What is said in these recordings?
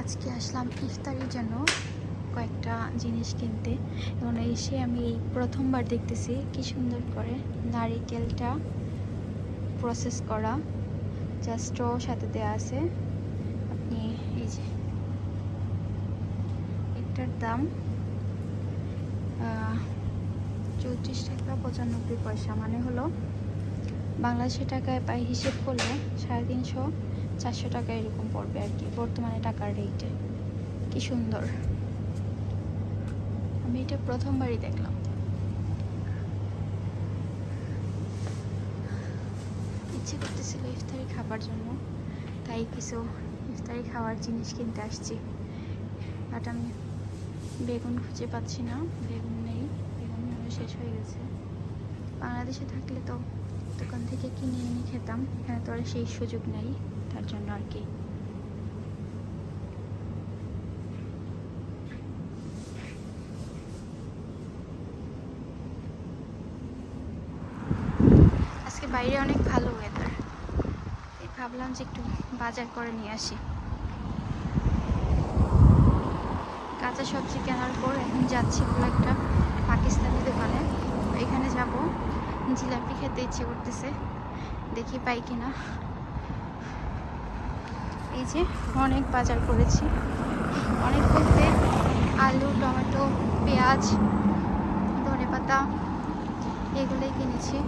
আজকে আসলাম ইফতারির জন্য কয়েকটা জিনিস কিনতে। এবং এসে আমি প্রথমবার দেখতেছি কি সুন্দর করে নারিকেলটা প্রসেস করা। জাস্ট সাথে দেওয়া আছে। আপনি এই যে এটার দাম চৌত্রিশ টাকা পঁচানব্বই পয়সা। মানে হলো বাংলাদেশি টাকায় পাই হিসেব করলে সাড়ে তিনশো চারশো টাকা এরকম পড়বে আর কি, বর্তমানে টাকার রেটে কি সুন্দর। আমি এটা প্রথমবারই দেখলাম। ইচ্ছে করতেছিল ইফতারি খাবার জন্য, তাই কিছু ইফতারি খাওয়ার জিনিস কিনতে আসছি। বাট আমি বেগুন খুঁজে পাচ্ছি না, বেগুন নেই, বেগুন শেষ হয়ে গেছে। বাংলাদেশে থাকলে তো দোকান থেকে কিনে এনে খেতাম, এখানে তো আর সেই সুযোগ নেই। তার জন্য আর কি। আজকে বাইরে অনেক ভালো ওয়েদার ভাবলাম যে একটু বাজার করে নিয়ে আসি। কাঁচা সবজি কেনার পর এখন যাচ্ছি কোনো একটা পাকিস্তানি দোকানে। এখানে যাব। জিলাপি খেতে ইচ্ছে করতেছে। দেখি পাই কিনা। এই যে অনেক বাজার করেছি। অনেক বলতে আলু, টমেটো, পেঁয়াজ, ধনে পাতা, এগুলোই কিনেছি।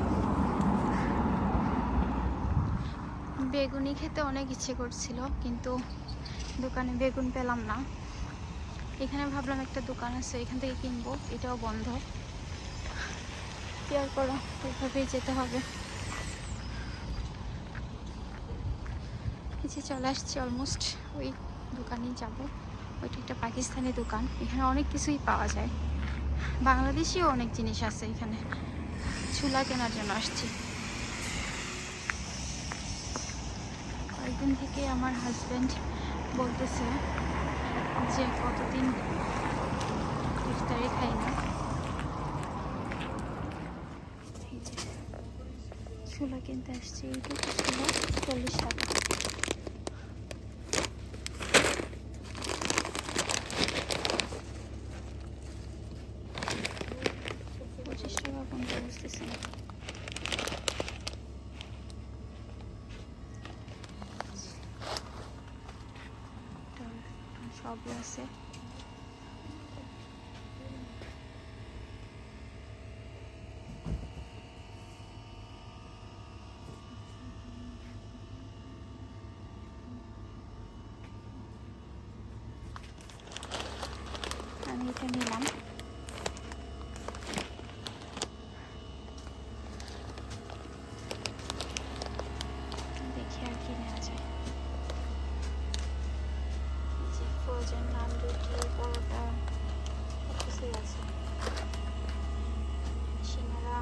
বেগুনি খেতে অনেক ইচ্ছে করছিল, কিন্তু দোকানে বেগুন পেলাম না। এখানে ভাবলাম একটা দোকান আছে, এখান থেকে কিনবো, এটাও বন্ধ। কি আর করো, এভাবেই যেতে হবে। যে চলে আসছি অলমোস্ট ওই দোকানেই যাব। ওইটা একটা পাকিস্তানি দোকান। এখানে অনেক কিছুই পাওয়া যায়। বাংলাদেশিও অনেক জিনিস আছে এখানে। চুলা কেনার জন্য আসছি। কয়েকদিন থেকে আমার হাজব্যান্ড বলতেছে যে কতদিন ইফতারি খাই না। চুলা কিনতে আসছি এইটুকু ছিল চল্লিশ টাকা। বুঝতেছি না সবই আছে আমি এটা নিলাম দেখি আর কি নেওয়া যায় এই যে ফ্রোজেন নান রুটি পরোটা সব কিছুই আছে সিঙ্গারা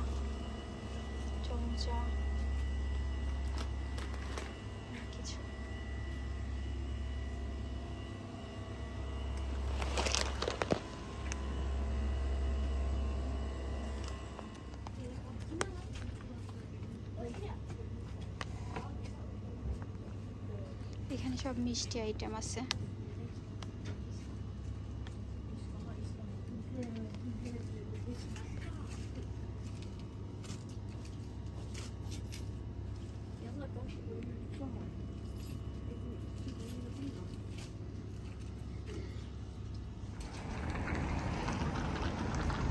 এখানে সব মিষ্টি আইটেম আছে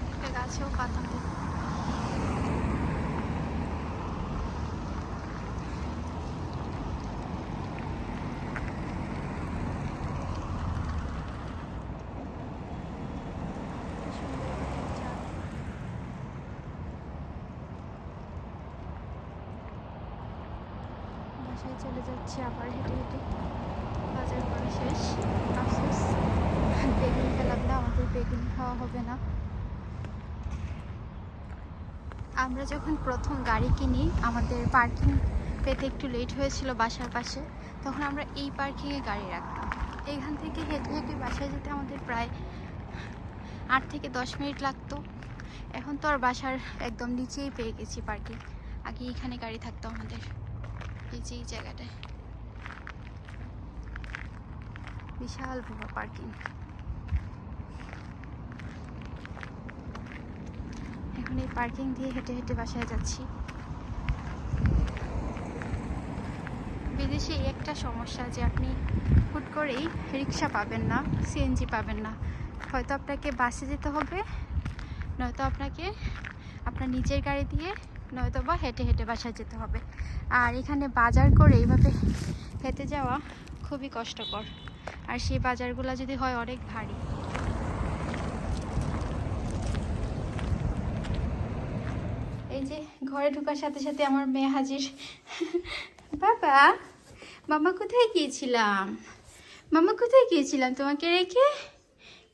একটা গাছেও পাতা নেই। কি সুন্দর একটা বাসায় চলে যাচ্ছি, আবার হেঁটে হেঁটে। বাজার করা শেষ। আফসোস। বেগুন পেলাম না, আমাদের বেগুন খাওয়া হবে না। আমরা যখন প্রথম গাড়ি কিনি, আমাদের পার্কিং পেতে একটু লেট হয়েছিল বাসার পাশে, তখন আমরা এই পার্কিংয়ে গাড়ি রাখতাম। এইখান থেকে হেঁটে হেঁটে বাসায় যেতে আমাদের প্রায় আট থেকে দশ মিনিট লাগতো। এখন তো আর বাসার একদম নিচেই পেয়ে গেছি পার্কিং আগে এখানে গাড়ি থাকতো আমাদের। জায়গাটায়। বিশাল বড় পার্কিং। এখন এই পার্কিং দিয়ে হেঁটে হেঁটে বাসায় যাচ্ছি। বিদেশে একটা সমস্যা যে আপনি হুট করেই রিক্সা পাবেন না, সিএনজি পাবেন না। হয়তো আপনাকে বাসে যেতে হবে, নয়তো আপনাকে আপনার নিজের গাড়ি দিয়ে নয়তো বা হেঁটে হেঁটে বাসায় যেতে হবে। আর এখানে বাজার করে এইভাবে হেঁটে যাওয়া খুবই কষ্টকর। আর সেই বাজারগুলো যদি হয় অনেক ভারী। এই যে ঘরে ঢোকার সাথে সাথে আমার মেয়ে হাজির। বাবা, মামা কোথায় গিয়েছিলাম? মামা কোথায় গিয়েছিলাম তোমাকে রেখে?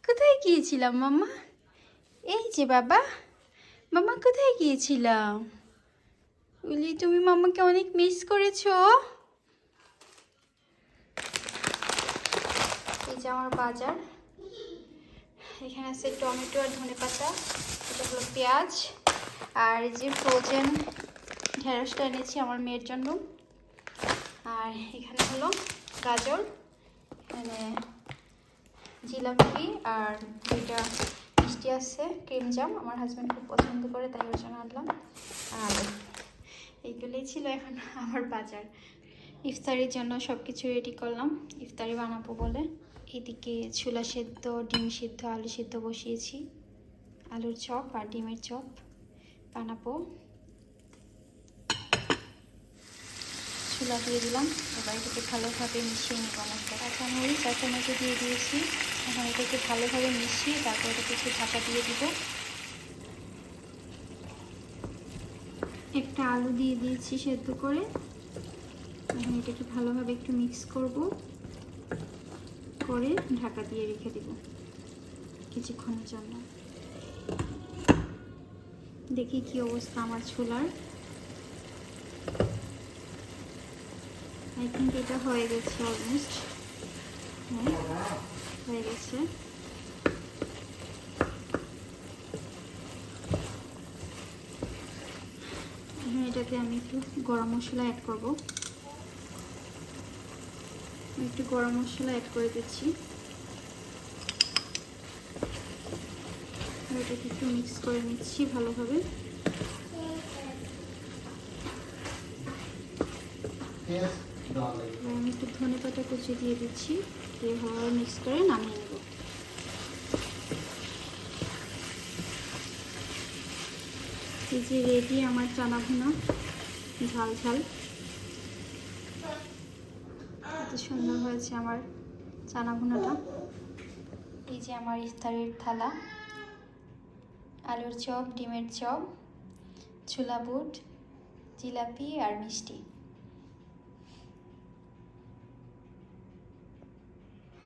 কোথায় গিয়েছিলাম মামা? এই যে বাবা, মামা কোথায় গিয়েছিলাম? বলি তুমি মামাকে অনেক মিস করেছ। এই যে আমার বাজার। এখানে আছে টমেটো আর ধনে পাতা, এটা হলো পেঁয়াজ। আর যে ফ্রোজেন ঢেঁড়সটা এনেছি আমার মেয়ের জন্য। আর এখানে হলো গাজর, এখানে জিলাপি আর দুইটা মিষ্টি আছে, ক্রিম জাম। আমার হাজব্যান্ড খুব পছন্দ করে, তাই ওর জন্য আনলাম। আর এইগুলোই ছিল এখন আমার বাজার। ইফতারির জন্য সব কিছু রেডি করলাম। ইফতারি বানাবো বলে। এদিকে ছোলা সেদ্ধ, ডিম সিদ্ধ, আলু সিদ্ধ বসিয়েছি। আলুর চপ আর ডিমের চপ বানাবো। ছোলা দিয়ে দিলাম। এবার এটাকে ভালোভাবে মিশিয়ে নিব মশলা কাঁচামরিচ কাঁচামরিচও দিয়ে দিয়েছি। এখন এটাকে ভালোভাবে মিশিয়ে তারপর এটাকে একটু ঢাকা দিয়ে দিব। একটা আলু দিয়ে দিয়েছি সেদ্ধ করে। এখন এটাকে ভালোভাবে একটু মিক্স করব। করে ঢাকা দিয়ে রেখে দেব কিছুক্ষণের জন্য। দেখি কি অবস্থা আমার ছোলার। আই থিঙ্ক এটা হয়ে গেছে অলমোস্ট হ্যাঁ হয়ে গেছে এখন এটাতে আমি একটু গরম মশলা অ্যাড করব। একটু গরম মশলা অ্যাড করে দিচ্ছি। এটাকে একটু মিক্স করে নিচ্ছি ভালোভাবে। আমি একটু ধনে পাতা কুচি দিয়ে দিচ্ছি। দিয়ে ভালোভাবে মিক্স করে নামিয়ে নেব। এই যে রেডি আমার চানা ভুনা ঝাল ঝাল। এত সুন্দর হয়েছে আমার চানা ভুনাটা এই যে আমার ইফতারের থালা। আলুর চপ, ডিমের চপ, ছোলা বুট, জিলাপি আর মিষ্টি।